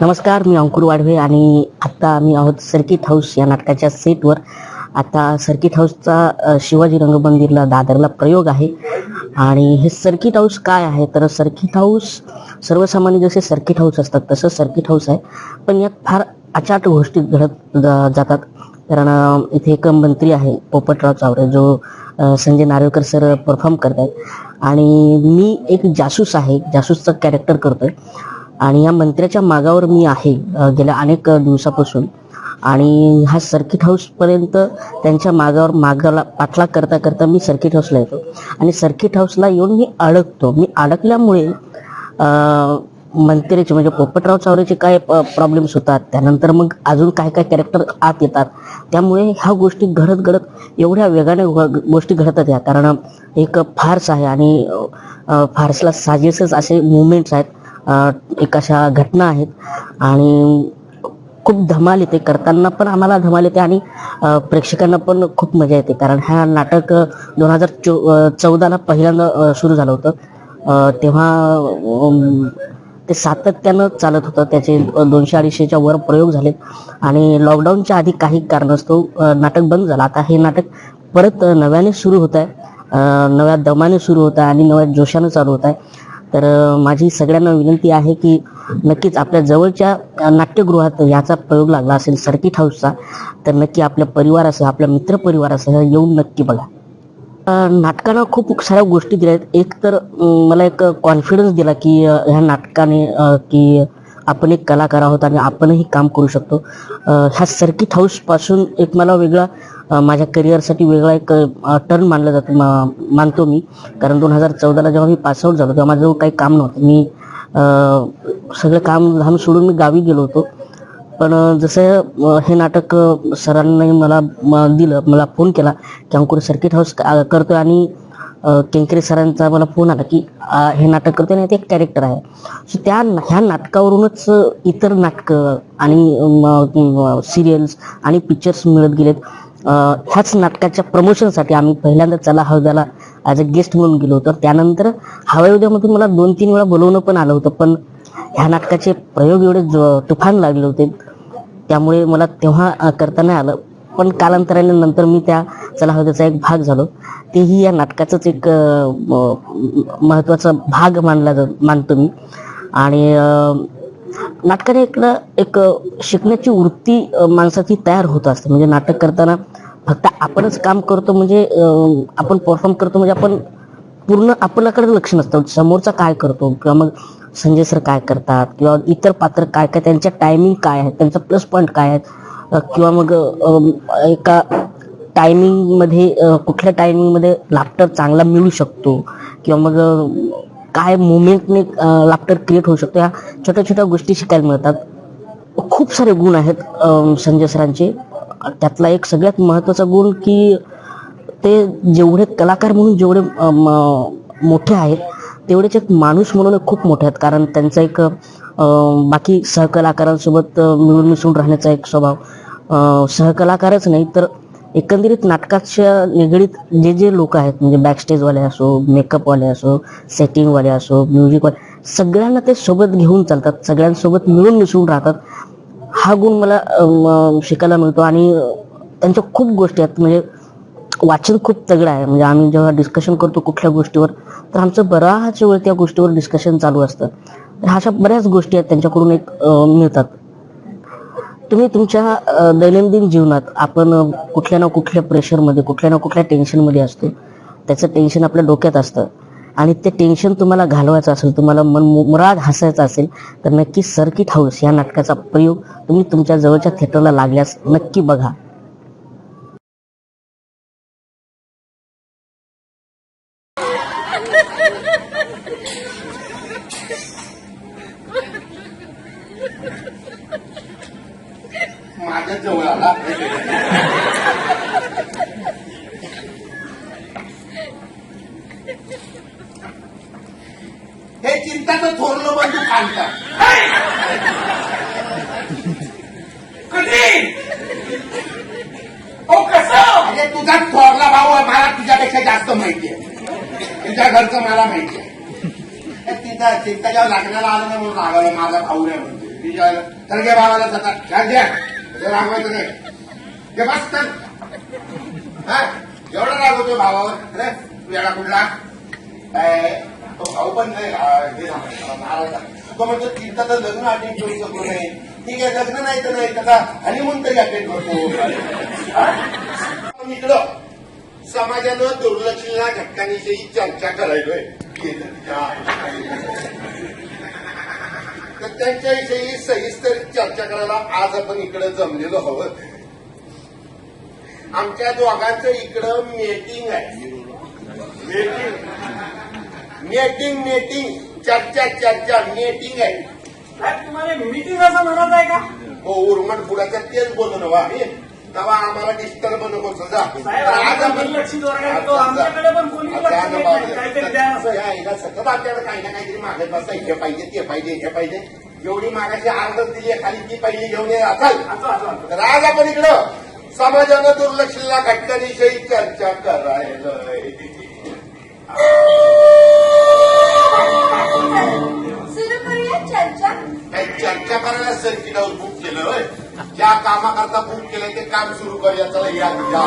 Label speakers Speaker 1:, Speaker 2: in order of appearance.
Speaker 1: नमस्कार मी अंकुर वाढवे आणि आत्ता आम्ही आहोत सर्किट हाऊस या नाटकाच्या सेटवर. आता सर्किट हाऊसचा शिवाजी रंगमंदिरला दादरला प्रयोग आहे. आणि हे सर्किट हाऊस काय आहे? तर सर्किट हाऊस सर्वसामान्य जसे सर्किट हाऊस असतात तसं सर्किट हाऊस आहे. पण यात फार अचाट गोष्टी घडत जातात. कारण इथे एक मंत्री आहे पोपटराव चावरे जो संजय नार्वेकर सर परफॉर्म करत आहेत आणि मी एक जासूस आहे जासूसचं कॅरेक्टर करतोय. आणि या मंत्र्याच्या मागावर मी आहे गेल्या अनेक दिवसापासून. आणि हा सर्किट हाऊसपर्यंत त्यांच्या मागावर मागाला पाठलाग करता करता मी सर्किट हाऊसला येतो. आणि सर्किट हाऊसला येऊन मी अडकतो. मी अडकल्यामुळे अ, मंत्र्याचे म्हणजे पोपटराव चावरेचे काय प्रॉब्लेम्स होतात त्यानंतर मग अजून काय काय कॅरेक्टर आत येतात त्यामुळे ह्या गोष्टी घडत घडत एवढ्या वेगाने गोष्टी घडतात या. कारण एक फार्स आहे आणि फार्सला साजेसच असे मुवमेंट्स आहेत. एक अशा घटना आहेत. आणि खूप धमाल येते. करताना पण आम्हाला धमाल येते आणि प्रेक्षकांना पण खूप मजा येते. कारण हा नाटक दोन हजार चौ चौदाला पहिल्यांदा सुरू झालं होतं. तेव्हा ते सातत्यानं चालत होतं. त्याचे दोनशे अडीचशेच्या वर प्रयोग झालेत आणि लॉकडाऊनच्या आधी काही कारणास्तव नाटक बंद झालं. आता हे नाटक परत नव्याने सुरू होत आहे नव्या दमाने सुरू होत आहे आणि नव्या जोशाने चालू होत आहे तर माझी सगळ्यांना विनंती आहे की नक्कीच आपल्या जवळच्या नाट्यगृहात याचा प्रयोग लागला असेल सर्किट हाऊसचा तर नक्की आपल्या परिवारासह आपल्या मित्रपरिवारासह येऊन नक्की बघा. नाटकानं खूप साऱ्या गोष्टी दिल्या आहेत. एक तर मला एक कॉन्फिडन्स दिला की ह्या नाटकाने की आपण एक कलाकार आहोत आणि आपणही काम करू शकतो. ह्या सर्किट हाऊसपासून एक मला वेगळा माझ्या करिअरसाठी वेगळा एक टर्न मानलं जातं मानतो मी. कारण दोन हजार चौदाला जेव्हा मी पासआउट झालो तेव्हा माझं काही काम नव्हतं. मी सगळं काम धाम सोडून मी गावी गेलो होतो. पण जसं हे नाटक सरांनी मला दिलं मला फोन केला की अंकुर सर्किट हाऊस करतो आणि केंकरे सरांचा मला फोन आला की हे नाटक करतो आणि ते एक कॅरेक्टर आहे. सो त्या ह्या नाटकावरूनच इतर नाटकं आणि सिरियल्स आणि पिक्चर्स मिळत गेलेत. ह्याच नाटकाच्या प्रमोशनसाठी आम्ही पहिल्यांदा चला हौद्याला ॲज अ गेस्ट म्हणून गेलो होतो. त्यानंतर हवायुद्यामधून मला दोन तीन वेळा बोलवणं पण आलं होतं पण ह्या नाटकाचे प्रयोग एवढे ज- तुफान लागले होते. त्यामुळे मला तेव्हा करता नाही आलं. पण कालांतराने नंतर मी त्या चला हौद्याचा एक भाग झालो. तेही या नाटकाचाच एक महत्त्वाचा भाग मानला मानतो मी. आणि नाटकाने इकडं एक शिकण्याची वृत्ती माणसाची तयार होत असते. म्हणजे नाटक करताना फक्त आपणच काम करतो म्हणजे आपण परफॉर्म करतो म्हणजे आपण पूर्ण आपल्याकडे लक्ष नसतं. समोरचा काय करतो किंवा मग संजय सर काय करतात किंवा इतर पात्र काय काय त्यांच्या टायमिंग काय आहे त्यांचा प्लस पॉईंट काय आहेत किंवा मग एका टायमिंगमध्ये कुठल्या टायमिंगमध्ये लाफ्टर चांगला मिळू शकतो किंवा मग काय मुवमेंटने लाफ्टर क्रिएट होऊ शकतो ह्या छोट्या छोट्या गोष्टी शिकायला मिळतात. खूप सारे गुण आहेत संजय सरांचे. त्यातला एक सगळ्यात महत्त्वाचा गुण की ते जेवढे कलाकार म्हणून जेवढे म- मोठे आहेत तेवढेच एक माणूस म्हणून खूप मोठे आहेत. कारण त्यांचा एक बाकी सहकलाकारांसोबत मिळून मिसळून राहण्याचा एक स्वभाव सहकलाकारच नाही तर एकंदरीत नाटकाच्या निगडीत जे जे लोक आहेत म्हणजे बॅकस्टेजवाले असो मेकअपवाले असो सेटिंगवाले असो म्युझिकवाले सगळ्यांना ते सोबत घेऊन चालतात सगळ्यांसोबत मिळून मिसळून राहतात. हा गुण मला शिकायला मिळतो आणि त्यांच्या खूप गोष्टी आहेत. म्हणजे वाचन खूप तगडं आहे. म्हणजे आम्ही जेव्हा डिस्कशन करतो कुठल्या गोष्टीवर तर आमचं बराच वेळ त्या गोष्टीवर डिस्कशन चालू असतं. अशा बऱ्याच गोष्टी आहेत त्यांच्याकडून एक मिळतात. तुम्ही तुमच्या दैनंदिन जीवनात आपण कुठल्या ना कुठल्या प्रेशरमध्ये कुठल्या ना कुठल्या टेन्शनमध्ये असतो. त्याचं टेन्शन आपल्या डोक्यात असतं. आणि ते टेन्शन तुम्हाला घालवायचं असेल तुम्हाला मन मुराद हसायचं असेल तर नक्की सर्किट हाऊस या नाटकाचा प्रयोग तुम्ही तुमच्या जवळच्या थिएटरला लागल्यास नक्की बघा.
Speaker 2: माझ्या जवळ आला हे चिंताचं थोरलं बंधू खांडतात
Speaker 3: कधी हो कसं?
Speaker 2: म्हणजे तुझा थोरला भाऊ आहे, मला तुझ्यापेक्षा जास्त माहिती आहे. तुझ्या घरचं मला माहिती आहे. तर चिंता जेव्हा लग्नाला आलं ना म्हणून रागवलं माझा भाऊ नाही म्हणतो तिच्या तर घे भावाला जातात चार द्या ते रागवायचं नाही. ते बस तर हा? एवढा रागवतोय भावावर. अरे वेळा कुठला? तो भाऊ पण नाही. हा, तो म्हणतो तिथं तर लग्न अटेंड करू शकलो नाही ठीक आहे लग्न नाही तर नाही. त्याचा हनीमून तरी अटेंड करतो. इकडं. समाजानं दुर्लक्षणा घटकांविषयी चर्चा करायलोय. तर त्यांच्याविषयी सविस्तर चर्चा करायला आज आपण इकडे जमलेलो हवं आमच्या दोघांचं इकडं मीटिंग आहे. मीटिंग मीटिंग मीटिंग चर्चा चर्चा मीटिंग आहे.
Speaker 3: तुम्हाला मीटिंग असं म्हणत आहे का?
Speaker 2: हो उर्मट बुडाचं तेच बोललो ना आम्ही तेव्हा आम्हाला डिस्टर्ब नको समजा
Speaker 3: साहेब आम्ही दुर्लक्षित वर्ग आहे. तो आमच्याकडे पण कोणी लक्ष देत नाही. काहीतरी द्या ना, साहेब.
Speaker 2: सतत आपल्याला काही ना काहीतरी मागत बसता हे पाहिजे ते पाहिजे हे पाहिजे एवढी मागाची अर्ज दिली आहे, खाली ती पहिली घेऊन ये असाल
Speaker 3: असं असं असं.
Speaker 2: तर आज आपण इकडं समाजानं दुर्लक्षला घटकांविषयी चर्चा करायला
Speaker 4: सुरू करूया चर्चा
Speaker 2: काही चर्चा करायला सर्किट हाऊस बुक केलं होय ज्या कामाकरता बुक काम सुरू करूया चला या या.